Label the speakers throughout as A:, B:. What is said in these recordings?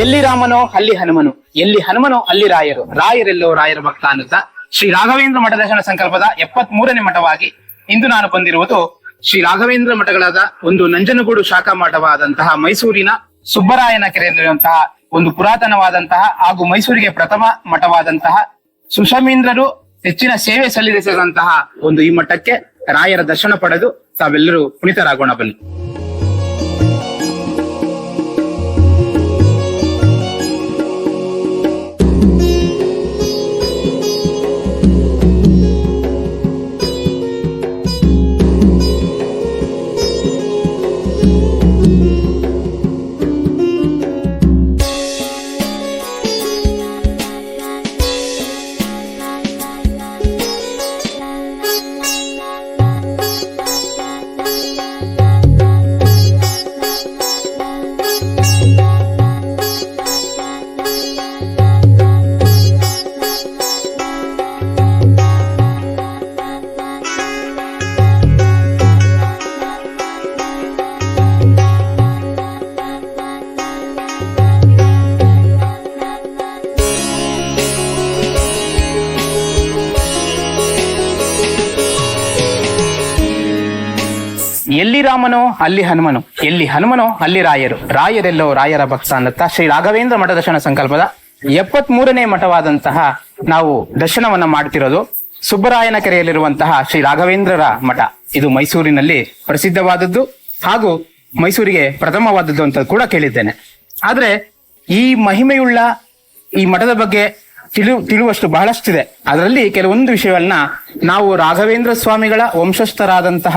A: ಎಲ್ಲಿ ರಾಮನೋ ಅಲ್ಲಿ ಹನುಮನು, ಎಲ್ಲಿ ಹನುಮನೋ ಅಲ್ಲಿ ರಾಯರು. ರಾಯರೆಲ್ಲೋ ರಾಯರ ಭಕ್ತ ಅನ್ನುತ್ತಾ ಶ್ರೀ ರಾಘವೇಂದ್ರ ಮಠ ದರ್ಶನ ಸಂಕಲ್ಪದ ಎಪ್ಪತ್ ಮೂರನೇ ಮಠವಾಗಿ ಇಂದು ನಾನು ಬಂದಿರುವುದು ಶ್ರೀ ರಾಘವೇಂದ್ರ ಮಠಗಳಾದ ಒಂದು ನಂಜನಗೂಡು ಶಾಖಾ ಮಠವಾದಂತಹ ಮೈಸೂರಿನ ಸುಬ್ಬರಾಯನ ಕೆರೆಯಲ್ಲಿರುವಂತಹ ಒಂದು ಪುರಾತನವಾದಂತಹ ಹಾಗೂ ಮೈಸೂರಿಗೆ ಪ್ರಥಮ ಮಠವಾದಂತಹ ಸುಷಮೀಂದ್ರರು ಹೆಚ್ಚಿನ ಸೇವೆ ಸಲ್ಲಿಸಿದಂತಹ ಒಂದು ಈ ಮಠಕ್ಕೆ ರಾಯರ ದರ್ಶನ ಪಡೆದು ತಾವೆಲ್ಲರೂ ಪುನೀತರಾಗೋಣ ಬನ್ನಿ. ಎಲ್ಲಿ ರಾಮನೋ ಅಲ್ಲಿ ಹನುಮನು. ಎಲ್ಲಿ ಹನುಮನೋ, ಅಲ್ಲಿ ರಾಯರು. ರಾಯರೆಲ್ಲೋ ರಾಯರ ಭಕ್ತ ಅನ್ನುತ್ತಾ ಶ್ರೀ ರಾಘವೇಂದ್ರ ಮಠ ದರ್ಶನ ಸಂಕಲ್ಪದ ಎಪ್ಪತ್ ಮೂರನೇ ಮಠವಾದಂತಹ ನಾವು ದರ್ಶನವನ್ನ ಮಾಡ್ತಿರೋದು ಸುಬ್ಬರಾಯನ ಕೆರೆಯಲ್ಲಿರುವಂತಹ ಶ್ರೀ ರಾಘವೇಂದ್ರರ ಮಠ. ಇದು ಮೈಸೂರಿನಲ್ಲಿ ಪ್ರಸಿದ್ಧವಾದದ್ದು ಹಾಗೂ ಮೈಸೂರಿಗೆ ಪ್ರಥಮವಾದದ್ದು ಅಂತ ಕೂಡ ಕೇಳಿದ್ದೇನೆ. ಆದ್ರೆ ಈ ಮಹಿಮೆಯುಳ್ಳ ಈ ಮಠದ ಬಗ್ಗೆ ತಿಳು, ತಿಳುವಷ್ಟು ಬಹಳಷ್ಟಿದೆ. ಅದರಲ್ಲಿ ಕೆಲವೊಂದು ವಿಷಯವನ್ನ ನಾವು ರಾಘವೇಂದ್ರ ಸ್ವಾಮಿಗಳ ವಂಶಸ್ಥರಾದಂತಹ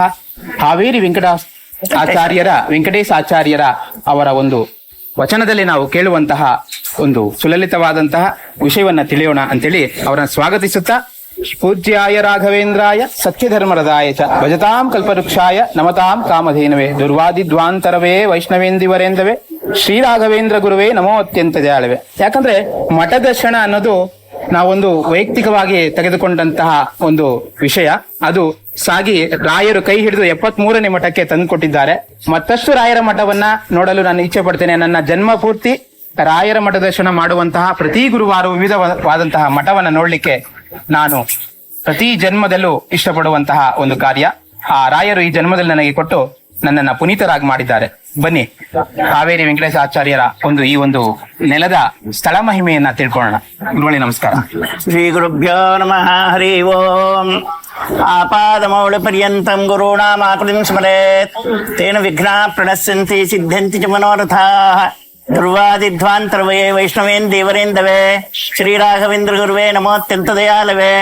A: ಹಾವೇರಿ ವೆಂಕಟ ಆಚಾರ್ಯರ ವೆಂಕಟೇಶ ಆಚಾರ್ಯರ ಅವರ ಒಂದು ವಚನದಲ್ಲಿ ನಾವು ಕೇಳುವಂತಹ ಒಂದು ಸುಲಲಿತವಾದಂತಹ ವಿಷಯವನ್ನ ತಿಳಿಯೋಣ ಅಂತೇಳಿ ಅವರನ್ನ ಸ್ವಾಗತಿಸುತ್ತಾ ಪೂಜ್ಯಾಯ ರಾಘವೇಂದ್ರಾಯ ಸತ್ಯಧರ್ಮರದಾಯ ಚ. ಭಜತಾಂ ಕಲ್ಪವೃಕ್ಷಾಯ ನಮತಾಂ ಕಾಮಧೇನವೇ. ದುರ್ವಾದಿದ್ವಾಂತರವೇ ವೈಷ್ಣವೇಂದಿವರೇಂದವೇ ಶ್ರೀ ರಾಘವೇಂದ್ರ ಗುರುವೇ ನಮೋ ಅತ್ಯಂತ ದಯಾಳವೆ ಯಾಕಂದ್ರೆ ಮಠ ದರ್ಶನ ಅನ್ನೋದು ನಾವೊಂದು ವೈಯಕ್ತಿಕವಾಗಿ ತೆಗೆದುಕೊಂಡಂತಹ ಒಂದು ವಿಷಯ. ಅದು ಸಾಗಿ ರಾಯರು ಕೈ ಹಿಡಿದು ಎಪ್ಪತ್ ಮೂರನೇ ಮಠಕ್ಕೆ ತಂದುಕೊಟ್ಟಿದ್ದಾರೆ. ಮತ್ತಷ್ಟು ರಾಯರ ಮಠವನ್ನ ನೋಡಲು ನಾನು ಇಚ್ಛೆ ಪಡ್ತೇನೆ. ನನ್ನ ಜನ್ಮ ಪೂರ್ತಿ ರಾಯರ ಮಠ ದರ್ಶನ ಮಾಡುವಂತಹ ಪ್ರತಿ ಗುರುವಾರ ವಿವಿಧವಾದಂತಹ ಮಠವನ್ನ ನೋಡ್ಲಿಕ್ಕೆ ನಾನು ಪ್ರತಿ ಜನ್ಮದಲ್ಲೂ ಇಷ್ಟಪಡುವಂತಹ ಒಂದು ಕಾರ್ಯ. ಆ ರಾಯರು ಈ ಜನ್ಮದಲ್ಲಿ ನನಗೆ ಕೊಟ್ಟು ನನ್ನನ್ನ ಪುನೀತರಾಗಿ ಮಾಡಿದ್ದಾರೆ. ಬನ್ನಿ, ಕಾವೇರಿ ವೆಂಕಟೇಶ ಆಚಾರ್ಯರ ಒಂದು ಈ ಒಂದು ನೆಲದ ಸ್ಥಳ ಮಹಿಮೆಯನ್ನ ತಿಳ್ಕೊಳ್ಳೋಣ. ಗುರುಳಿ ನಮಸ್ಕಾರ.
B: ಶ್ರೀ ಗುರುಭ್ಯೋ ನಮಃ. ಹರಿ ಓಂ. ಆಪಾದಮೌಳಪರ್ಯಂತಂ ಗುರುಣಾಮಾಕೃತಿಂ ಸ್ಮರೇತ್. ತೇನ ವಿಘ್ನ ಪ್ರಣಶ್ಯಂತಿ ಸಿದ್ಧಂತಿ ಚ ಮನೋರಥಾಃ. ಧ್ರುವಾದಿಧ್ವಾಂತರವೇ ವೈಷ್ಣವೇನ್ ದೇವರೇಂದವೇ ಶ್ರೀರಾಘವೇಂದ್ರ ಗುರುವೇ ನಮೋತ್ಯಂತ ದಯಾಲವೇ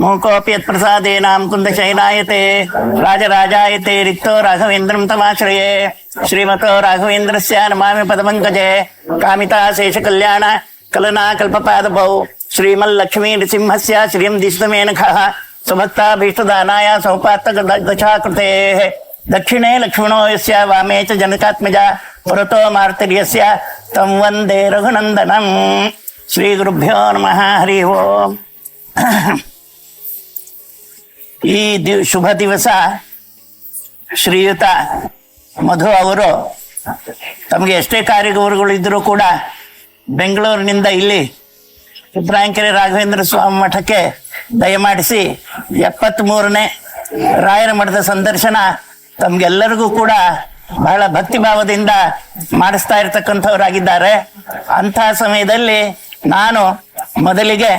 B: ಮೂಕೋಪಿ ಯತ್ಪ್ರಸಾದೇನಾಂ ಕುಂದ ಶಯನಾಯತೆ ರಾಜರಾಜಾಯತೆ ರಿಕ್ತೋ ರಾಘವೇಂದ್ರಂ ತಮಾಶ್ರಯೇ ಶ್ರೀಮತೋ ರಾಘವೇಂದ್ರಸ್ಯ ನಮಾಮಿ ಪದಪಂಕಜೆ ಕಾಮಿತಾ ಶೇಷ ಕಲ್ಯಾಣ ಕಲನಾ ಕಲ್ಪಪಾದಭೌ ಶ್ರೀಮಲ್ಲಕ್ಷ್ಮೀ ನೃಸಿಂಹಸ್ಯ ಶ್ರಿಯಂ ದಿಷ್ಟಮೇನಖಃ ಸುಭಕ್ತಾಭೀಷ್ಟದಾನಾಯ ಸೌಪಾತ್ತ ದಶಾಕೃತೆ ದಕ್ಷಿಣೆ ಲಕ್ಷ್ಮಣೋ ಯಸ್ಯ ವಾಮೇ ಚ ಜನಕಾತ್ಮಜ ಪುರತೋ ಮಾರ್ತಿರ್ಯಸ್ಯ ತಂ ವಂದೇ ರಘುನಂದನಂ ಶ್ರೀ ಗುರುಭ್ಯೋ ನಮಃ ಹರಿ ಓಂ ಈ ದಿವ್ ಶುಭ ದಿವಸ ಶ್ರೀಯುತ ಮಧು ಅವರು ತಮಗೆ ಎಷ್ಟೇ ಕಾರ್ಯಗೌರಗಳು ಇದ್ದರೂ ಕೂಡ ಬೆಂಗಳೂರಿನಿಂದ ಇಲ್ಲಿ ಚಿತ್ರಾಂಕರಿ ರಾಘವೇಂದ್ರ ಸ್ವಾಮಿ ಮಠಕ್ಕೆ ದಯಮಾಡಿಸಿ ಎಪ್ಪತ್ತ್ ಮೂರನೇ ರಾಯರ ಮಠದ ಸಂದರ್ಶನ ತಮ್ಗೆಲ್ಲರಿಗೂ ಕೂಡ ಬಹಳ ಭಕ್ತಿ ಭಾವದಿಂದ ಮಾಡಿಸ್ತಾ ಇರ್ತಕ್ಕಂಥವರಾಗಿದ್ದಾರೆ. ಅಂತಹ ಸಮಯದಲ್ಲಿ ನಾನು ಮೊದಲಿಗೆ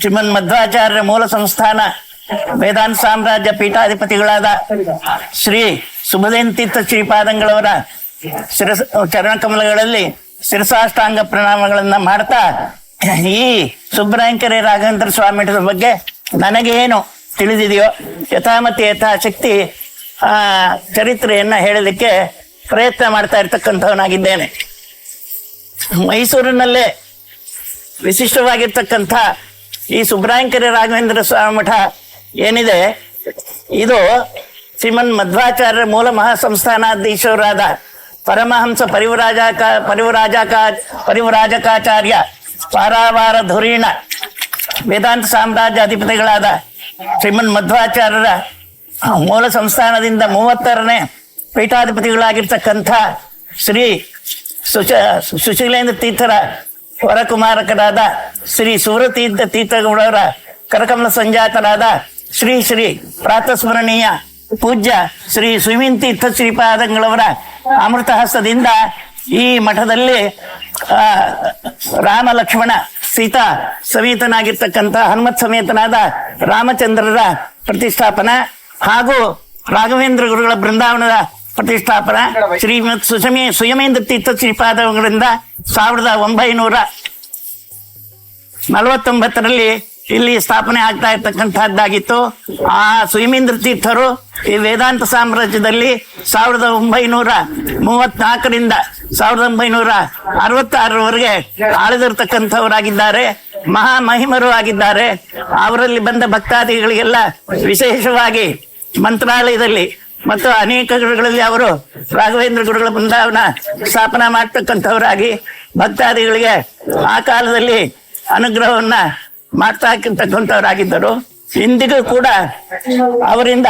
B: ಶ್ರೀಮನ್ ಮಧ್ವಾಚಾರ್ಯ ಮೂಲ ಸಂಸ್ಥಾನ ವೇದಾಂತ ಸಾಮ್ರಾಜ್ಯ ಪೀಠಾಧಿಪತಿಗಳಾದ ಶ್ರೀ ಸುಬದೇನ್ ತೀರ್ಥ ಶ್ರೀಪಾದಂಗಳವರ ಶಿರಸ, ಚರಣಕಮಲಗಳಲ್ಲಿ ಶಿರಸಾಷ್ಟಾಂಗ ಪ್ರಣಾಮಗಳನ್ನ ಮಾಡ್ತಾ, ಈ ಸುಬ್ರಾಂಕರೆ ರಾಘವೇಂದ್ರ ಸ್ವಾಮಿ ಬಗ್ಗೆ ನನಗೇನು ತಿಳಿದಿದೆಯೋ ಯಥಾಮತಿ ಯಥಾಶಕ್ತಿ ಆ ಚರಿತ್ರೆಯನ್ನ ಹೇಳಲಿಕ್ಕೆ ಪ್ರಯತ್ನ ಮಾಡ್ತಾ ಇರ್ತಕ್ಕಂಥವನಾಗಿದ್ದೇನೆ. ಮೈಸೂರಿನಲ್ಲೇ ವಿಶಿಷ್ಟವಾಗಿರ್ತಕ್ಕಂಥ ಈ ಸುಬ್ರಾಯಂಕರಿ ರಾಘವೇಂದ್ರ ಸ್ವಾಮಿ ಮಠ ಏನಿದೆ, ಇದು ಶ್ರೀಮನ್ ಮಧ್ವಾಚಾರ್ಯರ ಮೂಲ ಮಹಾಸಂಸ್ಥಾನಾಧೀಶರಾದ ಪರಮಹಂಸ ಪರಿವರಾಜ ಪರಿವರಾಜ ಪರಿವರಾಜಕಾಚಾರ್ಯ ಪಾರಾವಾರ ಧುರೀಣ, ವೇದಾಂತ ಸಾಮ್ರಾಜ್ಯಾಧಿಪತಿಗಳಾದ ಶ್ರೀಮನ್ ಮಧ್ವಾಚಾರ್ಯರ ಮೂಲ ಸಂಸ್ಥಾನದಿಂದ ಮೂವತ್ತರನೇ ಪೀಠಾಧಿಪತಿಗಳಾಗಿರ್ತಕ್ಕಂಥ ಶ್ರೀ ಸುಶ, ಸುಶೀಲೇಂದ್ರ ತೀರ್ಥರ ವರಕುಮಾರಕರಾದ ಶ್ರೀ ಸೂರತೀರ್ಥ ತೀರ್ಥಗೌಡರ ಕರಕಮಲ ಸಂಜಾತರಾದ ಶ್ರೀ ಶ್ರೀ ಪ್ರಾತಸ್ಮರಣೀಯ ಪೂಜ್ಯ ಶ್ರೀ ಸುಮಿನ್ ತೀರ್ಥ ಶ್ರೀಪಾದಂಗಳವರ ಅಮೃತ ಹಸ್ತದಿಂದ ಈ ಮಠದಲ್ಲಿ ರಾಮ ಲಕ್ಷ್ಮಣ ಸೀತಾ ಸಮೇತನಾಗಿರ್ತಕ್ಕಂಥ ಹನುಮತ್ ಸಮೇತನಾದ ರಾಮಚಂದ್ರರ ಪ್ರತಿಷ್ಠಾಪನಾ ಹಾಗೂ ರಾಘವೇಂದ್ರ ಗುರುಗಳ ಬೃಂದಾವನದ ಪ್ರತಿಷ್ಠಾಪನ ಶ್ರೀಮತ್ ಸುಸಮೇ ಸುಯಮೇಂದ್ರ ತೀರ್ಥ ಶ್ರೀಪಾದಗಳಿಂದ ಸಾವಿರದ ಒಂಬೈನೂರ ನಲವತ್ತೊಂಬತ್ತರಲ್ಲಿ ಇಲ್ಲಿ ಸ್ಥಾಪನೆ ಆಗ್ತಾ ಇರ್ತಕ್ಕಂಥದ್ದಾಗಿತ್ತು. ಆ ಸುಯಮೇಂದ್ರ ತೀರ್ಥರು ಈ ವೇದಾಂತ ಸಾಮ್ರಾಜ್ಯದಲ್ಲಿ ಸಾವಿರದ ಒಂಬೈನೂರ ಮೂವತ್ನಾಲ್ಕರಿಂದ ಸಾವಿರದ ಒಂಬೈನೂರ ಅರವತ್ತಾರರವರೆಗೆ ಆಳಿದಿರ್ತಕ್ಕಂಥವರಾಗಿದ್ದಾರೆ. ಮಹಾ ಮಹಿಮರು ಆಗಿದ್ದಾರೆ. ಅವರಲ್ಲಿ ಬಂದ ಭಕ್ತಾದಿಗಳಿಗೆಲ್ಲ ವಿಶೇಷವಾಗಿ ಮಂತ್ರಾಲಯದಲ್ಲಿ ಮತ್ತು ಅನೇಕ ಗುರುಗಳಲ್ಲಿ ಅವರು ರಾಘವೇಂದ್ರ ಗುರುಗಳ ಬೃಂದಾವನ ಸ್ಥಾಪನಾ ಮಾಡ್ತಕ್ಕಂಥವರಾಗಿ ಭಕ್ತಾದಿಗಳಿಗೆ ಆ ಕಾಲದಲ್ಲಿ ಅನುಗ್ರಹವನ್ನ ಮಾಡ್ತಾ ಇಂದಿಗೂ ಕೂಡ ಅವರಿಂದ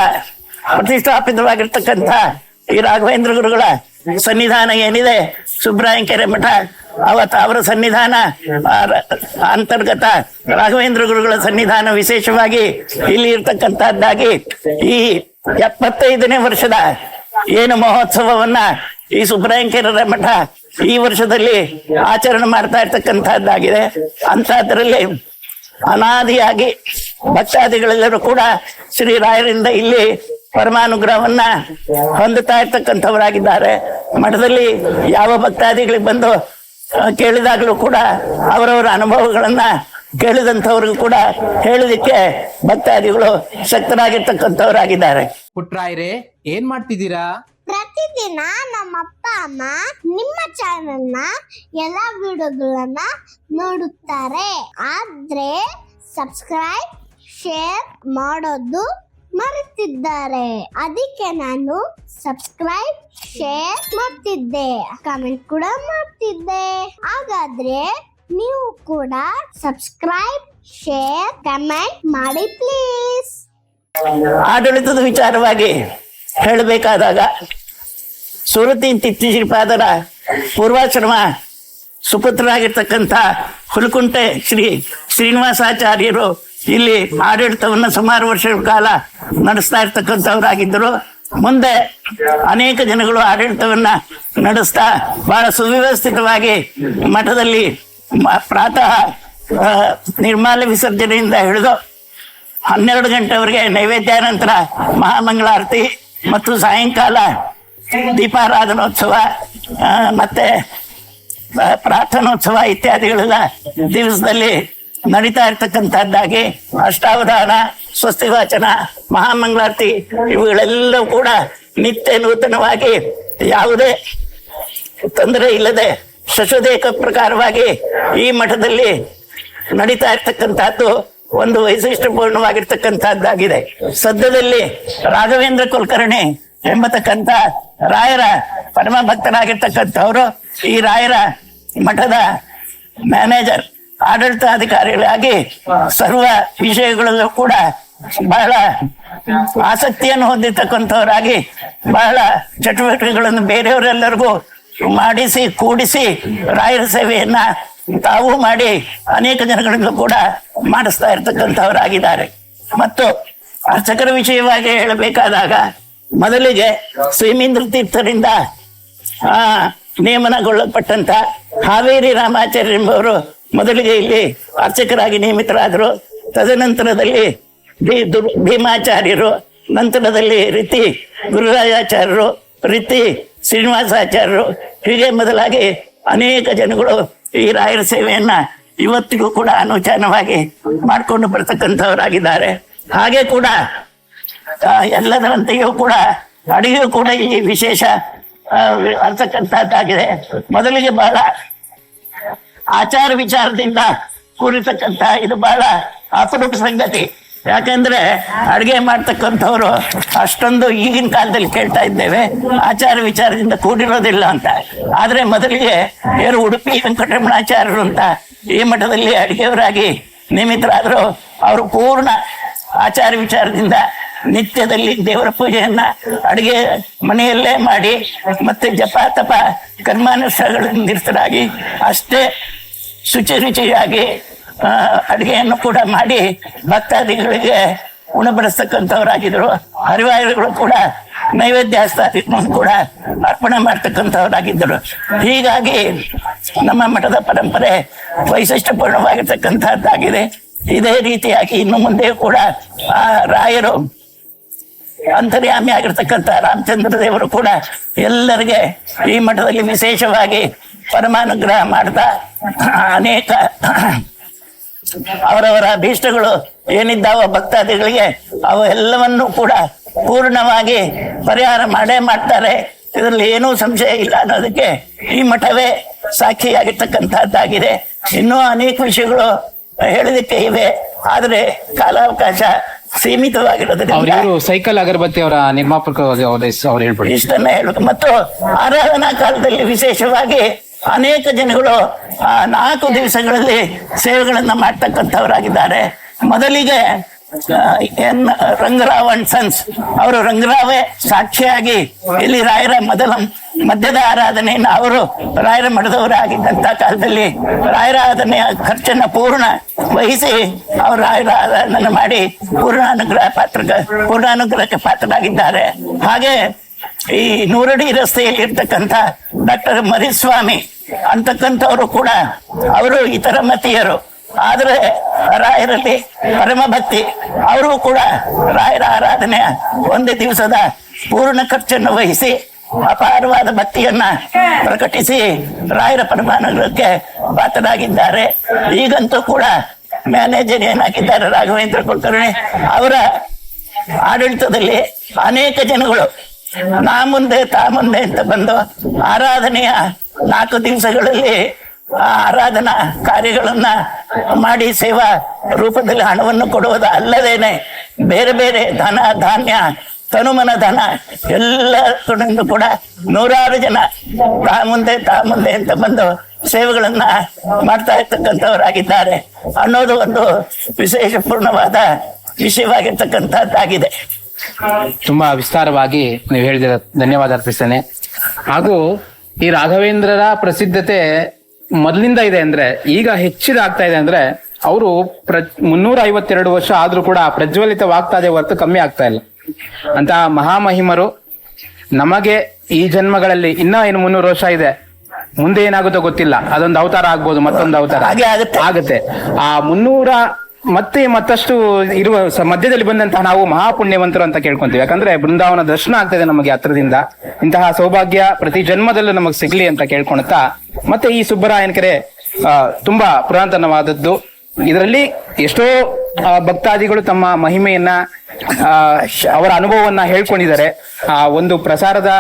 B: ಪ್ರತಿಷ್ಠಾಪಿತವಾಗಿರ್ತಕ್ಕಂಥ ಈ ರಾಘವೇಂದ್ರ ಗುರುಗಳ ಸನ್ನಿಧಾನ ಏನಿದೆ ಸುಬ್ರಾಯಂಕೆರೆ ಮಠ ಅವತ್ತು ಅವರ ಸನ್ನಿಧಾನ ಅಂತರ್ಗತ ರಾಘವೇಂದ್ರ ಗುರುಗಳ ಸನ್ನಿಧಾನ ವಿಶೇಷವಾಗಿ ಇಲ್ಲಿ ಇರ್ತಕ್ಕಂತಹದ್ದಾಗಿ ಈ ಎಪ್ಪತ್ತೈದನೇ ವರ್ಷದ ಏನು ಮಹೋತ್ಸವವನ್ನ ಈ ಸುಬ್ರಾಯಂಕೆರರ ಮಠ ಈ ವರ್ಷದಲ್ಲಿ ಆಚರಣೆ ಮಾಡ್ತಾ ಇರ್ತಕ್ಕಂತಹದ್ದಾಗಿದೆ ಅಂತಹದ್ರಲ್ಲಿ ಅನಾದಿಯಾಗಿ ಭಕ್ತಾದಿಗಳೆಲ್ಲರೂ ಕೂಡ ಶ್ರೀರಾಯರಿಂದ ಇಲ್ಲಿ ಪರಮಾನುಗ್ರಹವನ್ನ ಹೊಂದುತ್ತಾ ಇರ್ತಕ್ಕಂಥವರಾಗಿದ್ದಾರೆ. ಮಠದಲ್ಲಿ ಯಾವ ಭಕ್ತಾದಿಗಳಿಗೆ ಬಂದು ಕೇಳಿದಾಗಲೂ ಕೂಡ ಅವರವರ ಅನುಭವಗಳನ್ನ ಕೇಳಿದಂಥವ್ರಿಗೂ ಕೂಡ ಹೇಳಲಿಕ್ಕೆ ಭಕ್ತಾದಿಗಳು ಶಕ್ತರಾಗಿರ್ತಕ್ಕಂಥವ್ರಾಗಿದ್ದಾರೆ.
A: ಪುಟ್ರಾಯ್ರೆ ಏನ್ ಮಾಡ್ತಿದ್ದೀರಾ?
C: ಪ್ರತಿದಿನ ನಮ್ಮ ಅಪ್ಪ ಅಮ್ಮ ನಿಮ್ಮ ಚಾನೆಲ್ ಎಲ್ಲ ಎಲ್ಲಾ ವಿಡಿಯೋಗಳನ್ನ ನೋಡುತ್ತಾರೆ. ಆದ್ರೆ ಸಬ್ಸ್ಕ್ರೈಬ್ ಶೇರ್ ಮಾಡೋದು ಮರೆತಿದ್ದಾರೆ. ಅದಕ್ಕೆ ನಾನು ಸಬ್ಸ್ಕ್ರೈಬ್ ಶೇರ್ ಮಾಡ್ತಿದ್ದೆ. ಕಮೆಂಟ್ ಕೂಡ ಮಾಡ್ತಿದ್ದೆ. ಹಾಗಾದ್ರೆ ನೀವು ಕೂಡ ಸಬ್ಸ್ಕ್ರೈಬ್ ಶೇರ್ ಕಮೆಂಟ್ ಮಾಡಿ ಪ್ಲೀಸ್
B: ಆಡಳಿತದ ವಿಚಾರವಾಗಿ ಹೇಳಬೇಕಾದಾಗ ಸುರತಿ ತಿತ್ತಿಶ್ರೀಪಾದರ ಪೂರ್ವಾಶ್ರಮ ಸುಪುತ್ರರಾಗಿರ್ತಕ್ಕಂಥ ಹುಲಕುಂಟೆ ಶ್ರೀ ಶ್ರೀನಿವಾಸಾಚಾರ್ಯರು ಇಲ್ಲಿ ಆಡಳಿತವನ್ನ ಸುಮಾರು ವರ್ಷಗಳ ಕಾಲ ನಡೆಸ್ತಾ ಇರ್ತಕ್ಕಂಥವರಾಗಿದ್ದರು. ಮುಂದೆ ಅನೇಕ ಜನಗಳು ಆಡಳಿತವನ್ನ ನಡೆಸ್ತಾ ಬಹಳ ಸುವ್ಯವಸ್ಥಿತವಾಗಿ ಮಠದಲ್ಲಿ ಪ್ರಾತಃ ನಿರ್ಮಾಲ ವಿಸರ್ಜನೆಯಿಂದ ಹಿಡಿದು ಹನ್ನೆರಡು ಗಂಟೆವರೆಗೆ ನೈವೇದ್ಯ ನಂತರ ಮಹಾಮಂಗಳಾರತಿ ಮತ್ತು ಸಾಯಂಕಾಲ ದೀಪಾರಾಧನೋತ್ಸವ ಮತ್ತೆ ಪ್ರಾರ್ಥನೋತ್ಸವ ಇತ್ಯಾದಿಗಳೆಲ್ಲ ದಿವಸದಲ್ಲಿ ನಡೀತಾ ಇರ್ತಕ್ಕಂಥದ್ದಾಗಿ ಅಷ್ಟಾವಧಾನ ಸ್ವಸ್ತಿ ವಾಚನ ಮಹಾಮಂಗಳಾರತಿ, ಇವುಗಳೆಲ್ಲವೂ ಕೂಡ ನಿತ್ಯ ನೂತನವಾಗಿ ಯಾವುದೇ ತೊಂದರೆ ಇಲ್ಲದೆ ಶಶೋದೇಕ ಪ್ರಕಾರವಾಗಿ ಈ ಮಠದಲ್ಲಿ ನಡೀತಾ ಇರ್ತಕ್ಕಂಥದ್ದು ಒಂದು ವೈಶಿಷ್ಟ್ಯಪೂರ್ಣವಾಗಿರ್ತಕ್ಕಂಥದ್ದಾಗಿದೆ. ಸದ್ಯದಲ್ಲಿ ರಾಘವೇಂದ್ರ ಕುಲಕರ್ಣಿ ಎಂಬತಕ್ಕಂಥ ರಾಯರ ಪರಮ ಭಕ್ತರಾಗಿರ್ತಕ್ಕಂಥವರು ಈ ರಾಯರ ಮಠದ ಮ್ಯಾನೇಜರ್. ಆಡಳಿತಾಧಿಕಾರಿಗಳಾಗಿ ಸರ್ವ ವಿಷಯಗಳಲ್ಲೂ ಕೂಡ ಬಹಳ ಆಸಕ್ತಿಯನ್ನು ಹೊಂದಿರ್ತಕ್ಕಂಥವರಾಗಿ ಬಹಳ ಚಟುವಟಿಕೆಗಳನ್ನು ಬೇರೆಯವರೆಲ್ಲರಿಗೂ ಮಾಡಿಸಿ, ಕೂಡಿಸಿ ರಾಯರ ಸೇವೆಯನ್ನ ತಾವು ಮಾಡಿ ಅನೇಕ ಜನಗಳನ್ನು ಕೂಡ ಮಾಡಿಸ್ತಾ ಇರ್ತಕ್ಕಂಥವರಾಗಿದ್ದಾರೆ. ಮತ್ತು ಅರ್ಚಕರ ವಿಷಯವಾಗಿ ಹೇಳಬೇಕಾದಾಗ ಮೊದಲಿಗೆ ಶ್ರೀಮೀಂದ್ರ ತೀರ್ಥರಿಂದ, ಆ, ನೇಮನಗೊಳ್ಳಲ್ಪಟ್ಟಂತ ಹಾವೇರಿ ರಾಮಾಚಾರ್ಯ ಎಂಬುವರು ಮೊದಲಿಗೆ ಇಲ್ಲಿ ಅರ್ಚಕರಾಗಿ ನೇಮಿತರಾದರು. ತದನಂತರದಲ್ಲಿ ಭೀ ದುರ್ ಭೀಮಾಚಾರ್ಯರು, ನಂತರದಲ್ಲಿ ರೀತಿ ಗುರುರಾಜಾಚಾರ್ಯರು ರೀತಿ ಶ್ರೀನಿವಾಸಾಚಾರ್ಯರು, ಹೀಗೆ ಮೊದಲಾಗಿ ಅನೇಕ ಜನಗಳು ಈ ರಾಯರ ಸೇವೆಯನ್ನ ಇವತ್ತಿಗೂ ಕೂಡ ಅನುಚಾನವಾಗಿ ಮಾಡಿಕೊಂಡು ಬರ್ತಕ್ಕಂಥವರಾಗಿದ್ದಾರೆ. ಹಾಗೆ ಕೂಡ ಎಲ್ಲದರಂತೆಯೂ ಕೂಡ ಅಡಿಗೆಯೂ ಕೂಡ ಈ ವಿಶೇಷ ಅರ್ತಕ್ಕಂಥದ್ದಾಗಿದೆ. ಮೊದಲಿಗೆ ಬಹಳ ಆಚಾರ ವಿಚಾರದಿಂದ ಕೂಡಿರ್ತಕ್ಕಂಥ ಇದು ಬಹಳ ಅಪರೂಪ ಸಂಗತಿ. ಯಾಕಂದ್ರೆ ಅಡಿಗೆ ಮಾಡ್ತಕ್ಕಂಥವ್ರು ಅಷ್ಟೊಂದು ಈಗಿನ ಕಾಲದಲ್ಲಿ ಕೇಳ್ತಾ ಇದ್ದೇವೆ, ಆಚಾರ ವಿಚಾರದಿಂದ ಕೂಡಿರೋದಿಲ್ಲ ಅಂತ. ಆದ್ರೆ ಮೊದಲಿಗೆ ಯಾರು ಉಡುಪಿ ವೆಂಕಟರಮಣಾಚಾರ್ಯರು ಅಂತ ಈ ಮಠದಲ್ಲಿ ಅಡಿಗೆಯವರಾಗಿ ನೇಮಿತರಾದ್ರು ಅವರು ಪೂರ್ಣ ಆಚಾರ ವಿಚಾರದಿಂದ ನಿತ್ಯದಲ್ಲಿ ದೇವರ ಪೂಜೆಯನ್ನ ಅಡಿಗೆ ಮನೆಯಲ್ಲೇ ಮಾಡಿ ಮತ್ತೆ ಜಪ ತಪ ಕರ್ಮಾನುಷ್ಠಾನಗಳಲ್ಲಿ ನಿರ್ತರಾಗಿ ಅಷ್ಟೇ ಶುಚಿ ರುಚಿಯಾಗಿ ಅಡುಗೆಯನ್ನು ಕೂಡ ಮಾಡಿ ಭಕ್ತಾದಿಗಳಿಗೆ ಉಣಬಡಿಸ್ತಕ್ಕಂಥವರಾಗಿದ್ರು ಹರಿವಾಯುಗಳು ಕೂಡ ನೈವೇದ್ಯ ಕೂಡ ಅರ್ಪಣೆ ಮಾಡ್ತಕ್ಕಂಥವರಾಗಿದ್ದರು. ಹೀಗಾಗಿ ನಮ್ಮ ಮಠದ ಪರಂಪರೆ ವೈಶಿಷ್ಟ್ಯಪೂರ್ಣವಾಗಿರ್ತಕ್ಕಂಥದ್ದಾಗಿದೆ. ಇದೇ ರೀತಿಯಾಗಿ ಇನ್ನು ಮುಂದೆ ಕೂಡ ಆ ರಾಯರು ಅಂತರ್ಯಾಮಿ ಆಗಿರ್ತಕ್ಕಂಥ ರಾಮಚಂದ್ರ ದೇವರು ಕೂಡ ಎಲ್ಲರಿಗೆ ಈ ಮಠದಲ್ಲಿ ವಿಶೇಷವಾಗಿ ಪರಮಾನುಗ್ರಹ ಮಾಡ್ತಾ ಅನೇಕ ಅವರವರ ಅಭೀಷ್ಟಗಳು ಏನಿದ್ದಾವ ಭಕ್ತಾದಿಗಳಿಗೆ ಅವು ಎಲ್ಲವನ್ನೂ ಕೂಡ ಪೂರ್ಣವಾಗಿ ಪರಿಹಾರ ಮಾಡೇ ಮಾಡ್ತಾರೆ. ಇದರಲ್ಲಿ ಏನೂ ಸಂಶಯ ಇಲ್ಲ ಅನ್ನೋದಕ್ಕೆ ಈ ಮಠವೇ ಸಾಕ್ಷಿಯಾಗಿರ್ತಕ್ಕಂಥದ್ದಾಗಿದೆ. ಇನ್ನೂ ಅನೇಕ ವಿಷಯಗಳು ಹೇಳಿದಕ್ಕೆ ಇವೆ. ಆದರೆ ಕಾಲಾವಕಾಶ ಸೀಮಿತವಾಗಿರೋದ್ರಿಂದ
A: ಅವ್ರಿವರು ಸೈಕಲ್ ಅಗರಬತ್ತಿ ಅವರ ನಿರ್ಮಾಪಕ ಅವ್ರು ಹೇಳ್ಬಿಡಿ.
B: ಇಷ್ಟನ್ನ ಹೇಳುದು. ಮತ್ತು ಆರಾಧನಾ ಕಾಲದಲ್ಲಿ ವಿಶೇಷವಾಗಿ ಅನೇಕ ಜನಗಳು ಆ ನಾಲ್ಕು ದಿವಸಗಳಲ್ಲಿ ಸೇವೆಗಳನ್ನ ಮಾಡ್ತಕ್ಕಂಥವರಾಗಿದ್ದಾರೆ. ಮೊದಲಿಗೆ ಎನ್ ರಂಗರಾವ್ ಅಂಡ್ ಸನ್ಸ್. ಅವರು ರಂಗರಾವೇ ಸಾಕ್ಷಿಯಾಗಿ ಇಲ್ಲಿ ರಾಯರ ಮೊದಲ ಮಧ್ಯದ ಆರಾಧನೆಯನ್ನು ಅವರು ರಾಯರ ಮಠದವರಾಗಿದ್ದಂಥ ಕಾಲದಲ್ಲಿ ರಾಯರ ಆರಾಧನೆಯ ಖರ್ಚನ್ನ ಪೂರ್ಣ ವಹಿಸಿ ಅವರು ರಾಯರ ಆರಾಧನೆ ಮಾಡಿ ಪೂರ್ಣಾನುಗ್ರಹ ಪಾತ್ರ ಪೂರ್ಣಾನುಗ್ರಹಕ್ಕೆ ಪಾತ್ರರಾಗಿದ್ದಾರೆ. ಹಾಗೆ ಈ ನೂರಡಿ ರಸ್ತೆಯಲ್ಲಿ ಇರ್ತಕ್ಕಂಥ ಡಾಕ್ಟರ್ ಮರಿಸ್ವಾಮಿ ಅಂತಕ್ಕಂಥವರು ಕೂಡ ಅವರು ಇತರ ಮತೀಯರು. ಆದ್ರೆ ರಾಯರಲ್ಲಿ ಪರಮ ಭಕ್ತಿ. ಅವರು ಕೂಡ ರಾಯರ ಆರಾಧನೆ ಒಂದು ದಿವಸದ ಪೂರ್ಣ ಖರ್ಚನ್ನು ವಹಿಸಿ ಅಪಾರವಾದ ಭಕ್ತಿಯನ್ನ ಪ್ರಕಟಿಸಿ ರಾಯರ ಪರಮಾನುಗ್ರಹಕ್ಕೆ ಪಾತ್ರರಾಗಿದ್ದಾರೆ. ಈಗಂತೂ ಕೂಡ ಮ್ಯಾನೇಜರ್ ಏನಾಗಿದ್ದಾರೆ ರಾಘವೇಂದ್ರ ಕುಲಕರ್ಣಿ ಅವರ ಆಡಳಿತದಲ್ಲಿ ಅನೇಕ ಜನಗಳು ನಾ ಮುಂದೆ ತಾ ಮುಂದೆ ಅಂತ ಬಂದು ಆರಾಧನೆಯ ನಾಲ್ಕು ದಿವಸಗಳಲ್ಲಿ ಆರಾಧನಾ ಕಾರ್ಯಗಳನ್ನ ಮಾಡಿ ಸೇವಾ ರೂಪದಲ್ಲಿ ಹಣವನ್ನು ಕೊಡುವುದು ಅಲ್ಲದೇನೆ ಬೇರೆ ಬೇರೆ ಧನ, ಧಾನ್ಯ, ತನುಮನ ಧನ ಎಲ್ಲ ಕಡೆಯಿಂದ ಕೂಡ ನೂರಾರು ಜನ ತಾ ಮುಂದೆ ತಾ ಮುಂದೆ ಅಂತ ಬಂದು ಸೇವೆಗಳನ್ನ ಮಾಡ್ತಾ ಇರ್ತಕ್ಕಂಥವರಾಗಿದ್ದಾರೆ. ಅನ್ನೋದು ಒಂದು ವಿಶೇಷಪೂರ್ಣವಾದ ವಿಷಯವಾಗಿರ್ತಕ್ಕಂಥದ್ದಾಗಿದೆ.
A: ತುಂಬಾ ವಿಸ್ತಾರವಾಗಿ ನೀವು ಹೇಳಿದ ಧನ್ಯವಾದ ಅರ್ಪಿಸ್ತೇನೆ. ಹಾಗೂ ಈ ರಾಘವೇಂದ್ರರ ಪ್ರಸಿದ್ಧತೆ ಮೊದಲಿಂದ ಇದೆ ಅಂದ್ರೆ ಈಗ ಹೆಚ್ಚಿದಾಗ್ತಾ ಇದೆ ಅಂದ್ರೆ ಅವರು ಪ್ರ ಮುನ್ನೂರ ಐವತ್ತೆರಡು ವರ್ಷ ಆದ್ರೂ ಕೂಡ ಪ್ರಜ್ವಲಿತವಾಗ್ತಾ ಇದೆ ಹೊರತು ಕಮ್ಮಿ ಆಗ್ತಾ ಇಲ್ಲ. ಅಂತ ಮಹಾಮಹಿಮರು ನಮಗೆ ಈ ಜನ್ಮಗಳಲ್ಲಿ ಇನ್ನ ಏನು ಮುನ್ನೂರು ವರ್ಷ ಇದೆ. ಮುಂದೆ ಏನಾಗುತ್ತೋ ಗೊತ್ತಿಲ್ಲ. ಅದೊಂದು ಅವತಾರ ಆಗ್ಬೋದು ಮತ್ತೊಂದು ಅವತಾರ.
B: ಆಗುತ್ತೆ.
A: ಆ ಮುನ್ನೂರ ಮತ್ತೆ ಮತ್ತಷ್ಟು ಇರುವ ಮಧ್ಯದಲ್ಲಿ ಬಂದಂತಹ ನಾವು ಮಹಾಪುಣ್ಯವಂತರು ಅಂತ ಕೇಳ್ಕೊಂತೀವಿ. ಯಾಕಂದ್ರೆ ಬೃಂದಾವನ ದರ್ಶನ ಆಗ್ತದೆ ನಮಗೆ ಹತ್ರದಿಂದ. ಇಂತಹ ಸೌಭಾಗ್ಯ ಪ್ರತಿ ಜನ್ಮದಲ್ಲೂ ನಮಗೆ ಸಿಗ್ಲಿ ಅಂತ ಕೇಳ್ಕೊಳ್ತಾ, ಮತ್ತೆ ಈ ಸುಬ್ಬರಾಯನ್ ಕೆರೆ ತುಂಬಾ ಪುರಾತನವಾದದ್ದು. ಇದರಲ್ಲಿ ಎಷ್ಟೋ ಭಕ್ತಾದಿಗಳು ತಮ್ಮ ಮಹಿಮೆಯನ್ನ ಅವರ ಅನುಭವವನ್ನ ಹೇಳ್ಕೊಂಡಿದ್ದಾರೆ. ಆ, ಒಂದು ಪ್ರಸಾರದ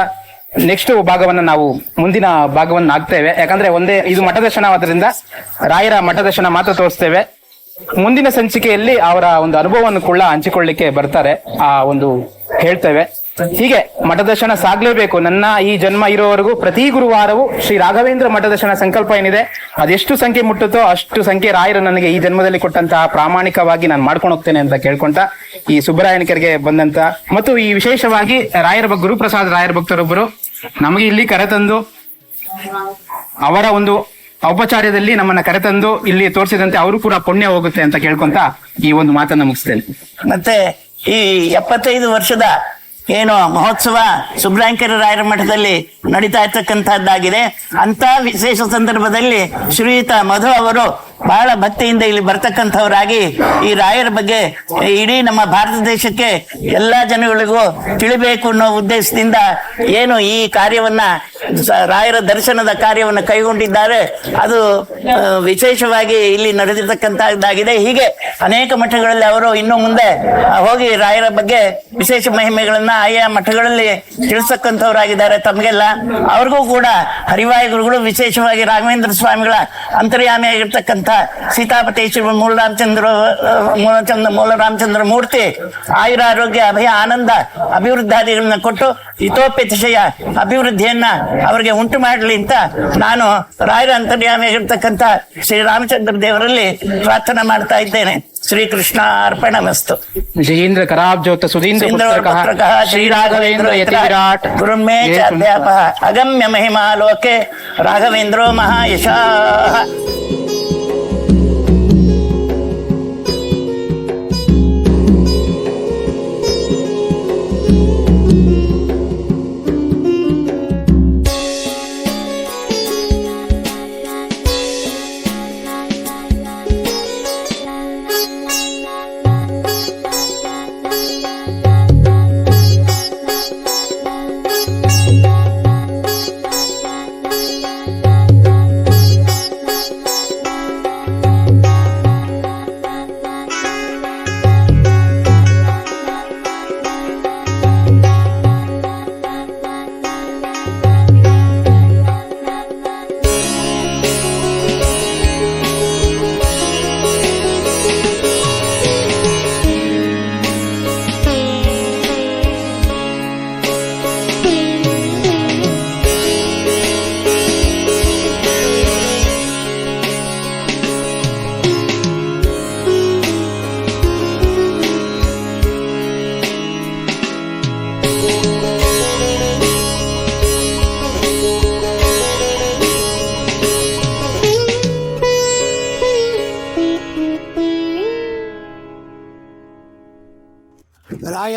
A: ನೆಕ್ಸ್ಟ್ ಭಾಗವನ್ನ ನಾವು ಮುಂದಿನ ಭಾಗವನ್ನ ಹಾಕ್ತೇವೆ ಯಾಕಂದ್ರೆ ಒಂದೇ, ಇದು ಮಠದರ್ಶನವಾದ್ರಿಂದ ರಾಯರ ಮಠದರ್ಶನ ಮಾತ್ರ ತೋರಿಸ್ತೇವೆ. ಮುಂದಿನ ಸಂಚಿಕೆಯಲ್ಲಿ ಅವರ ಒಂದು ಅನುಭವವನ್ನು ಕೂಡ ಹಂಚಿಕೊಳ್ಳಿಕ್ಕೆ ಬರ್ತಾರೆ. ಆ ಒಂದು ಹೇಳ್ತೇವೆ. ಹೀಗೆ ಮಠದರ್ಶನ ಸಾಗ್ಲೇಬೇಕು. ನನ್ನ ಈ ಜನ್ಮ ಇರೋವರೆಗೂ ಪ್ರತಿ ಗುರುವಾರವೂ ಶ್ರೀ ರಾಘವೇಂದ್ರ ಮಠದರ್ಶನ ಸಂಕಲ್ಪ ಏನಿದೆ, ಅದೆಷ್ಟು ಸಂಖ್ಯೆ ಮುಟ್ಟುತ್ತೋ ಅಷ್ಟು ಸಂಖ್ಯೆ ರಾಯರು ನನಗೆ ಈ ಜನ್ಮದಲ್ಲಿ ಕೊಟ್ಟಂತಹ ಪ್ರಾಮಾಣಿಕವಾಗಿ ನಾನು ಮಾಡ್ಕೊಂಡು ಹೋಗ್ತೇನೆ ಅಂತ ಕೇಳ್ಕೊಂತ ಈ ಸುಬ್ಬರಾಯನಿಕರಿಗೆ ಬಂದಂತ. ಮತ್ತು ಈ ವಿಶೇಷವಾಗಿ ರಾಯರ ಗುರುಪ್ರಸಾದ್ ರಾಯರ ಭಕ್ತರೊಬ್ಬರು ನಮಗೆ ಇಲ್ಲಿ ಕರೆತಂದು ಅವರ ಒಂದು ಔಪಚಾರ್ಯದಲ್ಲಿ ನಮ್ಮನ್ನ ಕರೆತಂದು ಇಲ್ಲಿ ತೋರಿಸಿದಂತೆ ಅವರು ಕೂಡ ಪುಣ್ಯ ಹೋಗುತ್ತೆ ಅಂತ ಕೇಳ್ಕೊಂತ ಈ ಒಂದು ಮಾತನ್ನ ಮುಗಿಸ್ತೇನೆ.
B: ಮತ್ತೆ ಈ ಎಪ್ಪತ್ತೈದು ವರ್ಷದ ಏನು ಮಹೋತ್ಸವ ಸುಬ್ರಾಂಕರ ರಾಯರ ಮಠದಲ್ಲಿ ನಡೀತಾ ಇರ್ತಕ್ಕಂತಹದ್ದಾಗಿದೆ ಅಂತ ವಿಶೇಷ ಸಂದರ್ಭದಲ್ಲಿ ಶ್ರೀಯುತ ಮಧು ಅವರು ಬಹಳ ಭಕ್ತಿಯಿಂದ ಇಲ್ಲಿ ಬರ್ತಕ್ಕಂಥವರಾಗಿ ಈ ರಾಯರ ಬಗ್ಗೆ ಇಡೀ ನಮ್ಮ ಭಾರತ ದೇಶಕ್ಕೆ ಎಲ್ಲಾ ಜನಗಳಿಗೂ ತಿಳಿಬೇಕು ಅನ್ನೋ ಉದ್ದೇಶದಿಂದ ಏನು ಈ ಕಾರ್ಯವನ್ನ ರಾಯರ ದರ್ಶನದ ಕಾರ್ಯವನ್ನು ಕೈಗೊಂಡಿದ್ದಾರೆ. ಅದು ವಿಶೇಷವಾಗಿ ಇಲ್ಲಿ ನಡೆದಿರ್ತಕ್ಕಂಥದ್ದಾಗಿದೆ. ಹೀಗೆ ಅನೇಕ ಮಠಗಳಲ್ಲಿ ಅವರು ಇನ್ನು ಮುಂದೆ ಹೋಗಿ ರಾಯರ ಬಗ್ಗೆ ವಿಶೇಷ ಮಹಿಮೆಗಳನ್ನ ಆಯಾ ಮಠಗಳಲ್ಲಿ ತಿಳಿಸ್ತಕ್ಕಂಥವರಾಗಿದ್ದಾರೆ. ತಮಗೆಲ್ಲ ಅವ್ರಿಗೂ ಕೂಡ ಹರಿವಾಯ ಗುರುಗಳು, ವಿಶೇಷವಾಗಿ ರಾಘವೇಂದ್ರ ಸ್ವಾಮಿಗಳ ಅಂತರ್ಯಾಮಿಯಾಗಿರ್ತಕ್ಕಂಥ ಸೀತಾಪತೇಶ್ವರ ಮೂಲ ರಾಮಚಂದ್ರ ಮೂಲಚಂದ್ರ ಮೂಲ ರಾಮಚಂದ್ರ ಮೂರ್ತಿ ಆಯುರ ಆರೋಗ್ಯ ಅಭಯ ಆನಂದ ಅಭಿವೃದ್ಧಾದಿಗಳನ್ನ ಕೊಟ್ಟು ಹಿತೋಪೇತಿಶಯ ಅಭಿವೃದ್ಧಿಯನ್ನ ಅವರಿಗೆ ಉಂಟು ಮಾಡಲಿ ಅಂತ ನಾನು ರಾಯರ ಅಂತರ್ಯಾಮಿಯಾಗಿರ್ತಕ್ಕಂಥ ಶ್ರೀ ರಾಮಚಂದ್ರ ದೇವರಲ್ಲಿ ಪ್ರಾರ್ಥನೆ ಮಾಡ್ತಾ ಇದ್ದೇನೆ. ಶ್ರೀಕೃಷ್ಣ ಅರ್ಪಣಮಸ್ತು
A: ಜಯೇಂದ್ರ ಕರಾಬ್ಜೋತ ಸುಧೀಂದ್ರ ಶ್ರೀರಾಘವೇಂದ್ರ ಶ್ರೀ ರಾಘವೇಂದ್ರ ಯತಿ ವಿರಾಟ್
B: ಗುರುಮೇ
A: ಜಯ
B: ಚಾಧ್ಯಾಪ ಅಗಮ್ಯ ಮಹಿಮಾ ಲೋಕೆ ರಾಘವೇಂದ್ರೋ ಮಹಾಯಶಾಃ.